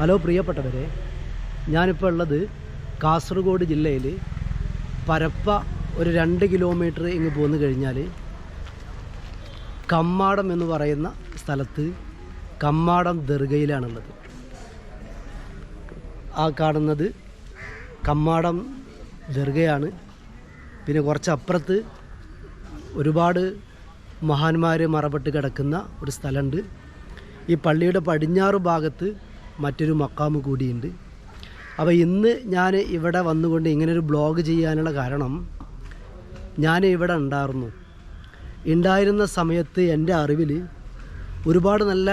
Hello പ്രിയപ്പെട്ടവരെ ഞാനിപ്പോൾ ഉള്ളത് കാസർഗോഡ് ജില്ലയിൽ പരപ്പ ഒരു രണ്ട് കിലോമീറ്റർ ഇങ്ങ് പോന്നു കഴിഞ്ഞാൽ കമ്മാടം എന്ന് പറയുന്ന സ്ഥലത്ത് കമ്മാടം ദർഗയിലാണുള്ളത്. ആ കാണുന്നത് കമ്മാടം ദർഗയാണ്. പിന്നെ കുറച്ചപ്പുറത്ത് ഒരുപാട് മഹാന്മാർ മറപ്പെട്ട് കിടക്കുന്ന ഒരു സ്ഥലമുണ്ട്. ഈ പള്ളിയുടെ പടിഞ്ഞാറ് ഭാഗത്ത് മറ്റൊരു മക്കാമ് കൂടിയുണ്ട്. അപ്പോൾ ഇന്ന് ഞാൻ ഇവിടെ വന്നുകൊണ്ട് ഇങ്ങനൊരു ബ്ലോഗ് ചെയ്യാനുള്ള കാരണം ഞാൻ ഇവിടെ ഉണ്ടായിരുന്നു. ഉണ്ടായിരുന്ന സമയത്ത് എന്റെ അറിവിൽ ഒരുപാട് നല്ല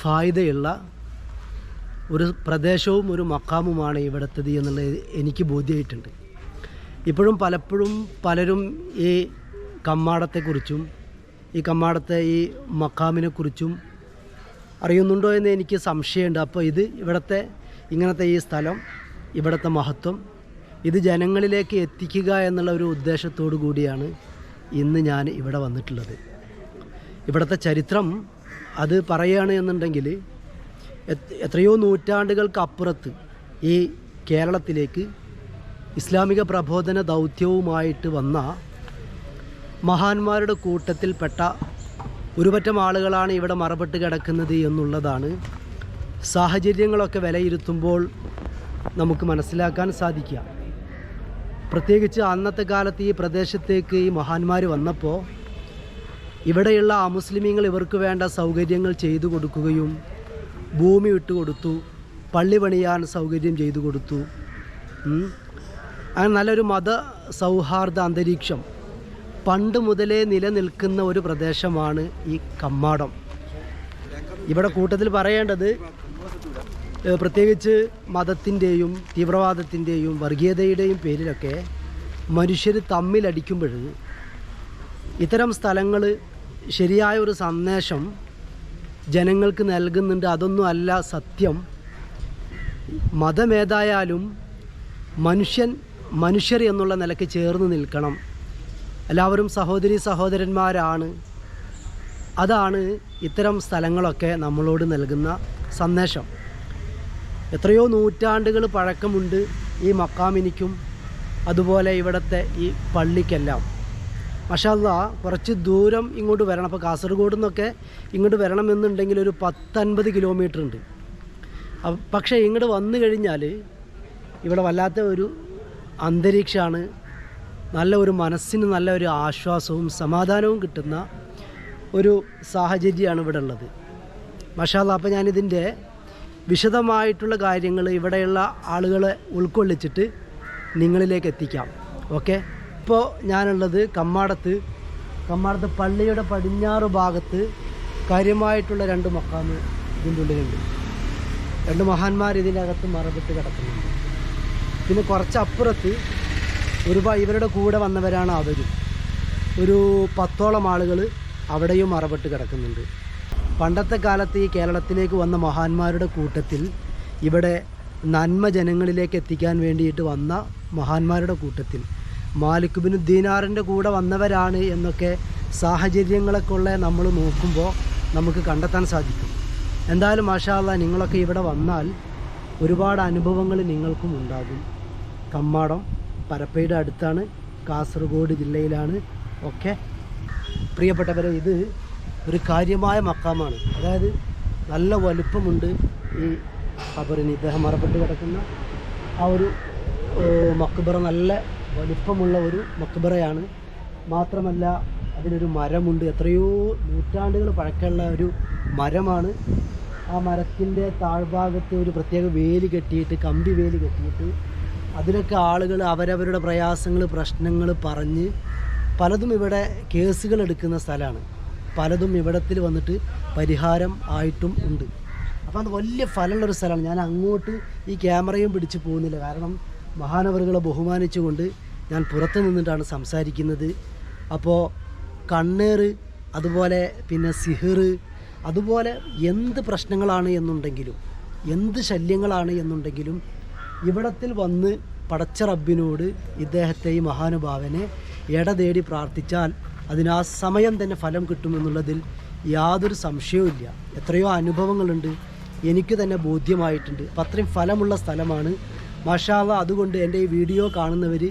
ഫായ്ദയുള്ള ഒരു പ്രദേശവും ഒരു മക്കാമുമാണ് ഇവിടുത്തത് എന്നുള്ളത് എനിക്ക് ബോധ്യമായിട്ടുണ്ട് ഇപ്പോഴും പലപ്പോഴും പലരും ഈ കമ്മാടത്തെക്കുറിച്ചും ഈ കമ്മാടത്തെ ഈ മക്കാമിനെക്കുറിച്ചും അറിയുന്നുണ്ടോ എന്ന് എനിക്ക് സംശയമുണ്ട്. അപ്പോൾ ഇത് ഇവിടുത്തെ ഇങ്ങനത്തെ ഈ സ്ഥലം ഇവിടുത്തെ മഹത്വം ഇത് ജനങ്ങളിലേക്ക് എത്തിക്കുക എന്നുള്ള ഒരു ഉദ്ദേശത്തോടു കൂടിയാണ് ഇന്ന് ഞാൻ ഇവിടെ വന്നിട്ടുള്ളത്. ഇവിടുത്തെ ചരിത്രം അത് പറയുകയാണ് എന്നുണ്ടെങ്കിൽ എത്രയോ നൂറ്റാണ്ടുകൾക്ക് അപ്പുറത്ത് ഈ കേരളത്തിലേക്ക് ഇസ്ലാമിക പ്രബോധന ദൗത്യവുമായിട്ട് വന്ന മഹാന്മാരുടെ കൂട്ടത്തിൽപ്പെട്ട ഒരുപറ്റം ആളുകളാണ് ഇവിടെ മറപ്പെട്ട് കിടക്കുന്നത് എന്നുള്ളതാണ്. സാഹചര്യങ്ങളൊക്കെ വിലയിരുത്തുമ്പോൾ നമുക്ക് മനസ്സിലാക്കാൻ സാധിക്കുക. പ്രത്യേകിച്ച് അന്നത്തെ കാലത്ത് ഈ പ്രദേശത്തേക്ക് ഈ മഹാന്മാർ വന്നപ്പോൾ ഇവിടെയുള്ള അമുസ്ലിമീങ്ങൾ ഇവർക്ക് വേണ്ട സൗകര്യങ്ങൾ ചെയ്തു കൊടുക്കുകയും ഭൂമി വിട്ടുകൊടുത്തു പള്ളി പണിയാൻ സൗകര്യം ചെയ്തു കൊടുത്തു. അങ്ങനെ നല്ലൊരു മത സൗഹാർദ്ദ അന്തരീക്ഷം പണ്ട് മുതലേ നിലനിൽക്കുന്ന ഒരു പ്രദേശമാണ് ഈ കമ്മാടം. ഇവിടെ കൂട്ടത്തിൽ പറയേണ്ടത് പ്രത്യേകിച്ച് മതത്തിന്റെയും തീവ്രവാദത്തിന്റെയും വർഗീയതയുടെയും പേരിലൊക്കെ മനുഷ്യർ തമ്മിലടിക്കുമ്പോൾ ഇത്തരം സ്ഥലങ്ങൾ ശരിയായ ഒരു സന്ദേശം ജനങ്ങൾക്ക് നൽകുന്നുണ്ട്. അതൊന്നും അല്ല സത്യം. മതമേതായാലും മനുഷ്യൻ മനുഷ്യർ എന്നുള്ള നിലയ്ക്ക് ചേർന്ന് നിൽക്കണം. എല്ലാവരും സഹോദരി സഹോദരന്മാരാണ്. അതാണ് ഇത്തരം സ്ഥലങ്ങളൊക്കെ നമ്മളോട് നൽകുന്ന സന്ദേശം. എത്രയോ നൂറ്റാണ്ടുകൾ പഴക്കമുണ്ട് ഈ മക്കാമിനിക്കും അതുപോലെ ഇവിടുത്തെ ഈ പള്ളിക്കെല്ലാം. മഷാല്ല കുറച്ച് ദൂരം ഇങ്ങോട്ട് വരണം. അപ്പോൾ കാസർഗോഡ് നിന്നൊക്കെ ഇങ്ങോട്ട് വരണമെന്നുണ്ടെങ്കിൽ ഒരു പത്തൻപത് കിലോമീറ്റർ ഉണ്ട് പക്ഷേ ഇങ്ങോട്ട് വന്നു കഴിഞ്ഞാൽ ഇവിടെ വല്ലാത്ത ഒരു അന്തരീക്ഷമാണ് നല്ല ഒരു മനസ്സിന് നല്ല ഒരു ആശ്വാസവും സമാധാനവും കിട്ടുന്ന ഒരു സാഹചര്യമാണ് ഇവിടെ ഉള്ളത്. മഷാല അപ്പോൾ ഞാനിതിന്റെ വിശദമായിട്ടുള്ള കാര്യങ്ങൾ ഇവിടെയുള്ള ആളുകളെ ഉൾക്കൊള്ളിച്ചിട്ട് നിങ്ങളിലേക്ക് എത്തിക്കാം. ഓക്കെ? ഇപ്പോൾ ഞാനുള്ളത് കമ്മാടത്ത് കമ്മാടത്ത് പള്ളിയുടെ പടിഞ്ഞാറ് ഭാഗത്ത് കാര്യമായിട്ടുള്ള രണ്ട് മക്കാമ് ഇതിന്റെ ഉള്ളിലുണ്ട്. രണ്ട് മഹാന്മാർ ഇതിനകത്ത് മറവിട്ട് കിടക്കുന്നുണ്ട്. പിന്നെ കുറച്ച് അപ്പുറത്ത് ഒരുപാട് ഇവരുടെ കൂടെ വന്നവരാണ് അവരും. ഒരു പത്തോളം ആളുകൾ അവിടെയും മറവിട്ട് കിടക്കുന്നുണ്ട്. പണ്ടത്തെ കാലത്ത് ഈ കേരളത്തിലേക്ക് വന്ന മഹാന്മാരുടെ കൂട്ടത്തിൽ ഇവിടെ നന്മ ജനങ്ങളിലേക്ക് എത്തിക്കാൻ വേണ്ടിയിട്ട് വന്ന മഹാന്മാരുടെ കൂട്ടത്തിൽ. മാലിക് ബിൻ ദീനാറിന്റെ കൂടെ വന്നവരാണ് എന്നൊക്കെ സാഹചര്യങ്ങളൊക്കെ ഉള്ള നമ്മൾ നോക്കുമ്പോൾ നമുക്ക് കണ്ടെത്താൻ സാധിക്കും. എന്തായാലും മാഷാല്ല നിങ്ങളൊക്കെ ഇവിടെ വന്നാൽ ഒരുപാട് അനുഭവങ്ങൾ നിങ്ങൾക്കും ഉണ്ടാകും. കമ്മാടം പരപ്പയുടെ അടുത്താണ് കാസർഗോഡ് ജില്ലയിലാണ്. ഒക്കെ പ്രിയപ്പെട്ടവരെ ഇത് ഒരു കാര്യമായ മക്കാമാണ്. അതായത് നല്ല വലുപ്പമുണ്ട് ഈ ഖബറിന്. ഇദ്ദേഹം മറപ്പെട്ട് കിടക്കുന്ന ആ ഒരു മക്ബറ നല്ല വലുപ്പമുള്ള ഒരു മക്ബറയാണ്. മാത്രമല്ല അതിനൊരു മരമുണ്ട്. എത്രയോ നൂറ്റാണ്ടുകൾ പഴക്കമുള്ള ഒരു മരമാണ്. ആ മരത്തിന്റെ താഴ്ഭാഗത്ത് ഒരു പ്രത്യേക വേലി കെട്ടിയിട്ട് കമ്പി വേലി കെട്ടിയിട്ട് അതിലൊക്കെ ആളുകൾ അവരവരുടെ പ്രയാസങ്ങൾ പ്രശ്നങ്ങൾ പറഞ്ഞ് പലതും ഇവിടെ കേസുകൾ എടുക്കുന്ന സ്ഥലമാണ്. പലതും ഇവിടത്തിൽ വന്നിട്ട് പരിഹാരം ആയിട്ടും ഉണ്ട്. അപ്പോൾ അത് വലിയ ഫലമുള്ളൊരു സ്ഥലമാണ്. ഞാൻ അങ്ങോട്ട് ഈ ക്യാമറയും പിടിച്ച് പോകുന്നില്ല. കാരണം മഹാനവറുകളെ ബഹുമാനിച്ചുകൊണ്ട് ഞാൻ പുറത്ത് നിന്നിട്ടാണ് സംസാരിക്കുന്നത്. അപ്പോൾ കണ്ണേറ് അതുപോലെ പിന്നെ സിഹിർ അതുപോലെ എന്ത് പ്രശ്നങ്ങളാണ് എന്നുണ്ടെങ്കിലും എന്ത് ശല്യങ്ങളാണ് എന്നുണ്ടെങ്കിലും ഇവിടത്തിൽ വന്ന് പടച്ച റബ്ബിനോട് ഇദ്ദേഹത്തെ ഈ മഹാനുഭാവനെ ഇട തേടി പ്രാർത്ഥിച്ചാൽ അതിന് ആ സമയം തന്നെ ഫലം കിട്ടുമെന്നുള്ളതിൽ യാതൊരു സംശയവുമില്ല എത്രയോ അനുഭവങ്ങളുണ്ട്. എനിക്ക് തന്നെ ബോധ്യമായിട്ടുണ്ട്. അപ്പം അത്രയും ഫലമുള്ള സ്ഥലമാണ്. മഷാവ അതുകൊണ്ട് എന്റെ ഈ വീഡിയോ കാണുന്നവർ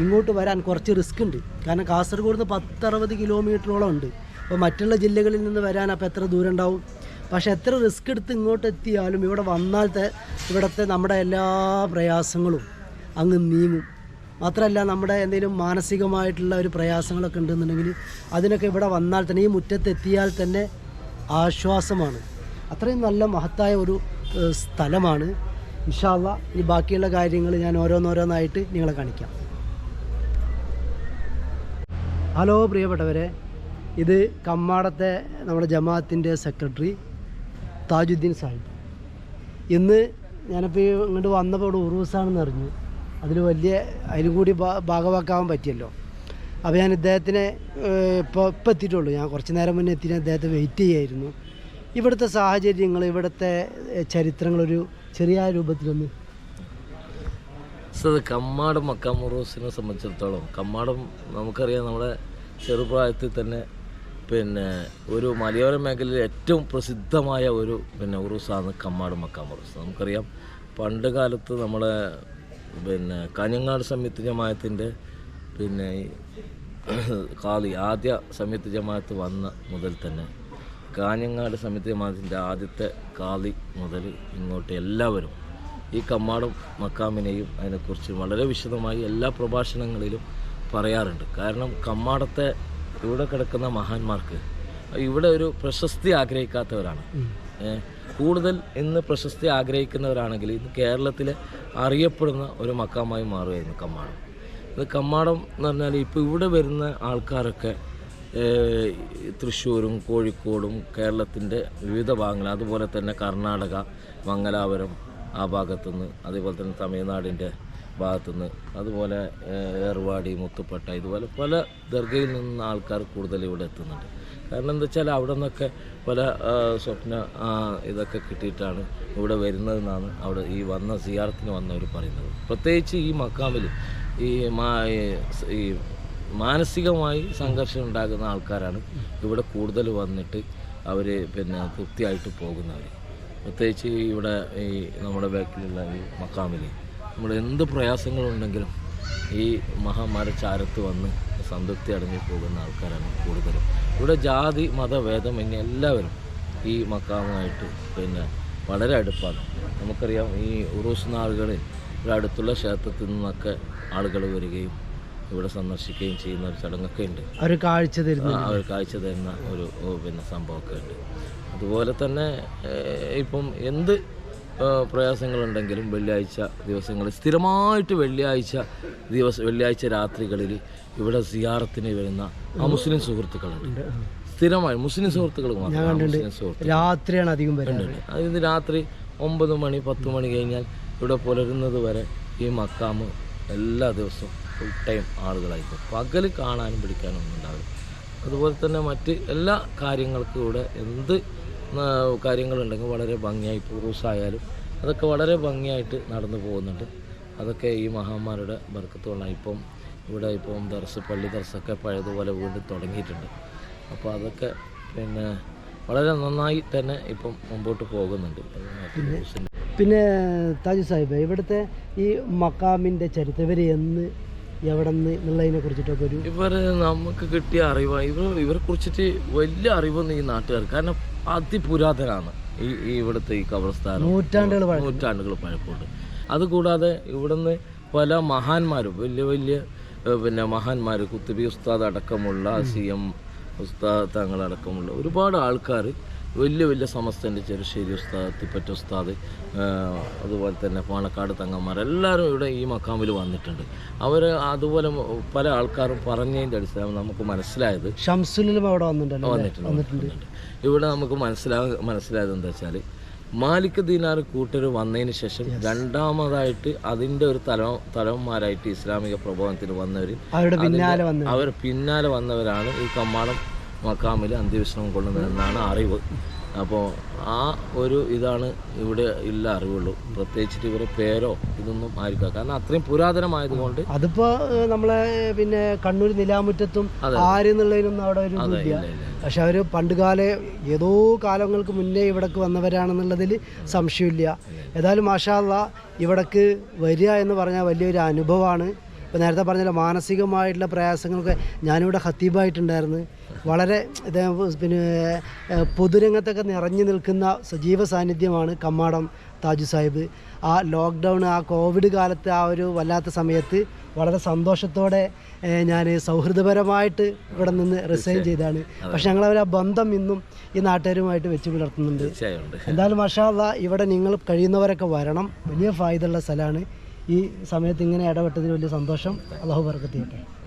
ഇങ്ങോട്ട് വരാൻ കുറച്ച് റിസ്ക് ഉണ്ട്. കാരണം കാസർഗോഡ് നിന്ന് പത്തറുപത് കിലോമീറ്ററോളം ഉണ്ട്. അപ്പോൾ മറ്റുള്ള ജില്ലകളിൽ നിന്ന് വരാൻ അപ്പോൾ എത്ര ദൂരം ഉണ്ടാവും? പക്ഷേ എത്ര റിസ്ക് എടുത്ത് ഇങ്ങോട്ട് എത്തിയാലും ഇവിടെ വന്നാലത്തെ ഇവിടുത്തെ നമ്മുടെ എല്ലാ പ്രയാസങ്ങളും അങ്ങ് നീങ്ങും. മാത്രമല്ല നമ്മുടെ എന്തെങ്കിലും മാനസികമായിട്ടുള്ള ഒരു പ്രയാസങ്ങളൊക്കെ ഉണ്ടെന്നുണ്ടെങ്കിൽ അതിനൊക്കെ ഇവിടെ വന്നാൽ തന്നെ ഈ മുറ്റത്തെത്തിയാൽ തന്നെ ആശ്വാസമാണ്. അത്രയും നല്ല മഹത്തായ ഒരു സ്ഥലമാണ്. ഇൻഷാല്ല ഈ ബാക്കിയുള്ള കാര്യങ്ങൾ ഞാൻ ഓരോന്നോരോന്നായിട്ട് നിങ്ങളെ കാണിക്കാം. ഹലോ പ്രിയപ്പെട്ടവരെ ഇത് കമ്മാടത്തെ നമ്മുടെ ജമാഅത്തിന്റെ സെക്രട്ടറി താജുദ്ദീൻ സാഹിബ്. ഇന്ന് ഞാനിപ്പോൾ ഇങ്ങോട്ട് വന്നപ്പോൾ ഇവിടെ ഉറൂസാണെന്ന് അറിഞ്ഞു. അതിൽ വലിയ അതിലും കൂടി ഭാഗവാക്കാവാൻ പറ്റിയല്ലോ. അപ്പോൾ ഞാൻ ഇദ്ദേഹത്തിനെ ഇപ്പോൾ ഇപ്പോൾ എത്തിയിട്ടുള്ളൂ. ഞാൻ കുറച്ച് നേരം മുന്നേ എത്തി അദ്ദേഹത്തെ വെയിറ്റ് ചെയ്യായിരുന്നു. ഇവിടുത്തെ സാഹചര്യങ്ങൾ ഇവിടുത്തെ ചരിത്രങ്ങളൊരു ചെറിയ രൂപത്തിലൊന്ന് സത് കമ്മാടം മക്കാം ഉറൂസിനെ സംബന്ധിച്ചിടത്തോളം കമ്മാടം നമുക്കറിയാം നമ്മുടെ ചെറുപ്രായത്തിൽ തന്നെ പിന്നെ ഒരു മലയോര മേഖലയിൽ ഏറ്റവും പ്രസിദ്ധമായ ഒരു പിന്നെ ഉറൂസാണ് കമ്മാട് മക്കാം ഉറൂസ്. നമുക്കറിയാം പണ്ട് കാലത്ത് നമ്മളെ പിന്നെ കാഞ്ഞങ്ങാട് സംയുക്ത ജമായത്തിന്റെ പിന്നെ കാളി ആദ്യ സംയുക്ത ജമാഅത്ത് വന്ന മുതൽ തന്നെ കാഞ്ഞങ്ങാട് സംയുക്ത ജമാത്തിന്റെ ആദ്യത്തെ കാളി മുതൽ ഇങ്ങോട്ട് എല്ലാവരും ഈ കമ്മാടും മക്കാമിനെയും അതിനെക്കുറിച്ച് വളരെ വിശദമായി എല്ലാ പ്രഭാഷണങ്ങളിലും പറയാറുണ്ട്. കാരണം കമ്മാടത്തെ ഇവിടെ കിടക്കുന്ന മഹാന്മാർക്ക് ഇവിടെ ഒരു പ്രശസ്തി ആഗ്രഹിക്കാത്തവരാണ്. കൂടുതൽ ഇന്ന് പ്രശസ്തി ആഗ്രഹിക്കുന്നവരാണെങ്കിൽ ഇന്ന് കേരളത്തിലെ അറിയപ്പെടുന്ന ഒരു മക്കാമായി മാറുമായിരുന്നു കമ്മാടം. ഇത് കമ്മാടം എന്ന് പറഞ്ഞാൽ ഇപ്പോൾ ഇവിടെ വരുന്ന ആൾക്കാരൊക്കെ തൃശ്ശൂരും കോഴിക്കോടും കേരളത്തിന്റെ വിവിധ ഭാഗങ്ങൾ അതുപോലെ തന്നെ കർണാടക മംഗലാപുരം ആ ഭാഗത്തുനിന്ന് അതേപോലെ തന്നെ തമിഴ്നാടിന്റെ ഭാഗത്തുനിന്ന്. അതുപോലെ ഏർവാടി മുത്തുപ്പട്ട ഇതുപോലെ പല ദർഗയിൽ നിന്ന് ആൾക്കാർ കൂടുതൽ ഇവിടെ എത്തുന്നുണ്ട്. കാരണം എന്താ വെച്ചാൽ അവിടെ നിന്നൊക്കെ പല സ്വപ്ന ഇതൊക്കെ കിട്ടിയിട്ടാണ് ഇവിടെ വരുന്നതെന്നാണ് അവിടെ ഈ വന്ന സിയാറത്തിന് വന്നവർ പറയുന്നത്. പ്രത്യേകിച്ച് ഈ മക്കാമിൽ ഈ- ഈ മാനസികമായി സംഘർഷം ഉണ്ടാകുന്ന ആൾക്കാരാണ് ഇവിടെ കൂടുതൽ വന്നിട്ട് അവർ പിന്നെ തൃപ്തിയായിട്ട് പോകുന്നവർ പ്രത്യേകിച്ച് ഇവിടെ ഈ നമ്മുടെ ബാക്കിലുള്ള ഈ മക്കാമിൽ നമ്മൾ എന്ത് പ്രയാസങ്ങളുണ്ടെങ്കിലും ഈ മഹാമരച്ചാരത്ത് വന്ന് സംതൃപ്തി അടങ്ങി പോകുന്ന ആൾക്കാരാണ് കൂടുതലും. ഇവിടെ ജാതി മതഭേദമന്യേ എല്ലാവരും ഈ മക്കാമുമായിട്ട് പിന്നെ വളരെ അടുപ്പാണ്. നമുക്കറിയാം ഈ ഉറൂസ് നാളുകളിൽ ഇവിടെ അടുത്തുള്ള ക്ഷേത്രത്തിൽ നിന്നൊക്കെ ആളുകൾ വരികയും ഇവിടെ സന്ദർശിക്കുകയും ചെയ്യുന്ന ഒരു ചടങ്ങൊക്കെ ഉണ്ട്. അവർ കാഴ്ച തരുന്ന അവർ കാഴ്ച തരുന്ന ഒരു പിന്നെ സംഭവമൊക്കെ ഉണ്ട്. അതുപോലെ തന്നെ ഇപ്പം എന്ത് പ്രയാസങ്ങളുണ്ടെങ്കിലും വെള്ളിയാഴ്ച ദിവസങ്ങളിൽ സ്ഥിരമായിട്ട് വെള്ളിയാഴ്ച ദിവസ വെള്ളിയാഴ്ച രാത്രികളിൽ ഇവിടെ സിയാറത്തിന് വരുന്ന ആ മുസ്ലിം സുഹൃത്തുക്കളുണ്ട്. സ്ഥിരമായി മുസ്ലിം സുഹൃത്തുക്കൾ മാത്രം രാത്രിയാണ് അധികം വരുന്നത് അതായത് രാത്രി ഒമ്പത് മണി പത്ത് മണി കഴിഞ്ഞാൽ ഇവിടെ പുലരുന്നത് വരെ ഈ മക്കാമ് എല്ലാ ദിവസവും ഫുൾ ടൈം ആളുകളായിരിക്കും. പകൽ കാണാനും പിടിക്കാനും ഒന്നും ഉണ്ടാവില്ല. അതുപോലെ തന്നെ മറ്റ് എല്ലാ കാര്യങ്ങൾക്കും ഇവിടെ എന്ത് കാര്യങ്ങളുണ്ടെങ്കിൽ വളരെ ഭംഗിയായി പൂർവസായാലും അതൊക്കെ വളരെ ഭംഗിയായിട്ട് നടന്നു പോകുന്നുണ്ട്. അതൊക്കെ ഈ മഹാന്മാരുടെ ബർക്കത്തുകൊണ്ടാണ് ഇപ്പം ഇവിടെ ഇപ്പം ദർസ് പള്ളി ദർസൊക്കെ പഴയതുപോലെ വീണ്ടും തുടങ്ങിയിട്ടുണ്ട്. അപ്പോൾ അതൊക്കെ പിന്നെ വളരെ നന്നായി തന്നെ ഇപ്പം മുമ്പോട്ട് പോകുന്നുണ്ട്. പിന്നെ പിന്നെ താജു സാഹിബ് ഇവിടുത്തെ ഈ മക്കാമിന്റെ ചരിത്രം ഇവർ എന്ന് എവിടെ നിന്ന് എന്നുള്ളതിനെ കുറിച്ചിട്ടൊക്കെ ഒരു ഇവർ നമുക്ക് കിട്ടിയ അറിവ്. ഇവർ ഇവരെ കുറിച്ചിട്ട് വലിയ അറിവൊന്നും ഈ നാട്ടുകാർ കാരണം അതിപുരാതനാണ് ഈ ഈ ഇവിടുത്തെ ഈ കബർസ്ഥാനം നൂറ്റാണ്ടുകൾ. നൂറ്റാണ്ടുകൾ പഴക്കമുണ്ട് അതുകൂടാതെ ഇവിടുന്ന് പല മഹാന്മാരും വലിയ വലിയ പിന്നെ മഹാന്മാർ കുത്തുബി ഉസ്താദ് അടക്കമുള്ള സി എം ഉസ്താദ് തങ്ങളടക്കമുള്ള ഒരുപാട് ആൾക്കാർ വലിയ വലിയ സമസ്തന്റെ ചെറുശ്ശേരി ഉസ്താദ് തിപ്പറ്റ ഉസ്താദ് അതുപോലെ തന്നെ പാണക്കാട് തങ്ങന്മാർ എല്ലാവരും ഇവിടെ ഈ മക്കാമിൽ വന്നിട്ടുണ്ട്. അവർ അതുപോലെ പല ആൾക്കാരും പറഞ്ഞതിന്റെ അടിസ്ഥാനം നമുക്ക് മനസ്സിലായത് ഷംസുലും അവിടെ വന്നിട്ടുണ്ട് വന്നിട്ടുണ്ട് ഇവിടെ നമുക്ക് മനസ്സിലാ മനസ്സിലായത് എന്താ വെച്ചാൽ മാലിക് ദീനാർ കൂട്ടർ വന്നതിന് ശേഷം രണ്ടാമതായിട്ട് അതിന്റെ ഒരു തല തലവന്മാരായിട്ട് ഇസ്ലാമിക പ്രബോധനത്തിന് വന്നവർ അവർ പിന്നാലെ വന്നവരാണ് ഈ കമ്മാളം മക്കാമിൽ അന്ത്യവിശ്രമം കൊള്ളുന്നതെന്നാണ് അറിവ്. അപ്പോൾ ആ ഒരു ഇതാണ് ഇവിടെ ഇല്ല അറിവുള്ളൂ. പ്രത്യേകിച്ചിട്ട് ഇവരെ പേരോ ഇതൊന്നും ആയിരിക്കാം കാരണം അത്രയും പുരാതനമായതുകൊണ്ട് അതിപ്പോ നമ്മളെ പിന്നെ കണ്ണൂർ നിലാമുറ്റത്തും ആരെന്നുള്ളതിനൊന്നും അവിടെ ഒരു ഇല്ല. പക്ഷെ അവർ പണ്ടുകാല ഏതോ കാലങ്ങൾക്ക് മുന്നേ ഇവിടേക്ക് വന്നവരാണെന്നുള്ളതിൽ സംശയമില്ല. ഏതായാലും മാഷാല്ല ഇവിടേക്ക് വരിക എന്ന് പറഞ്ഞാൽ വലിയൊരു അനുഭവമാണ് ഇപ്പോൾ നേരത്തെ പറഞ്ഞല്ലോ മാനസികമായിട്ടുള്ള പ്രയാസങ്ങളൊക്കെ ഞാനിവിടെ ഹത്തീബായിട്ടുണ്ടായിരുന്നു. വളരെ പിന്നെ പൊതുരംഗത്തൊക്കെ നിറഞ്ഞു നിൽക്കുന്ന സജീവ സാന്നിധ്യമാണ് കമ്മാടം താജു സാഹിബ്. ആ ലോക്ക്ഡൗൺ ആ കോവിഡ് കാലത്ത് ആ ഒരു വല്ലാത്ത സമയത്ത് വളരെ സന്തോഷത്തോടെ ഞാൻ സൗഹൃദപരമായിട്ട് ഇവിടെ നിന്ന് റിസൈൻ ചെയ്താണ് പക്ഷെ ഞങ്ങൾ ആ ബന്ധം ഇന്നും ഈ നാട്ടുകാരുമായിട്ട് വെച്ച് പുലർത്തുന്നുണ്ട്. എന്തായാലും മഷാല്ല ഇവിടെ നിങ്ങൾ കഴിയുന്നവരൊക്കെ വരണം. വലിയ ഫായ്ദുള്ള സ്ഥലമാണ്. ഈ സമയത്ത് ഇങ്ങനെ ഇടപെട്ടതിൽ വലിയ സന്തോഷം. അള്ളാഹു വർക്കത്ത് ചെയ്യട്ടെ.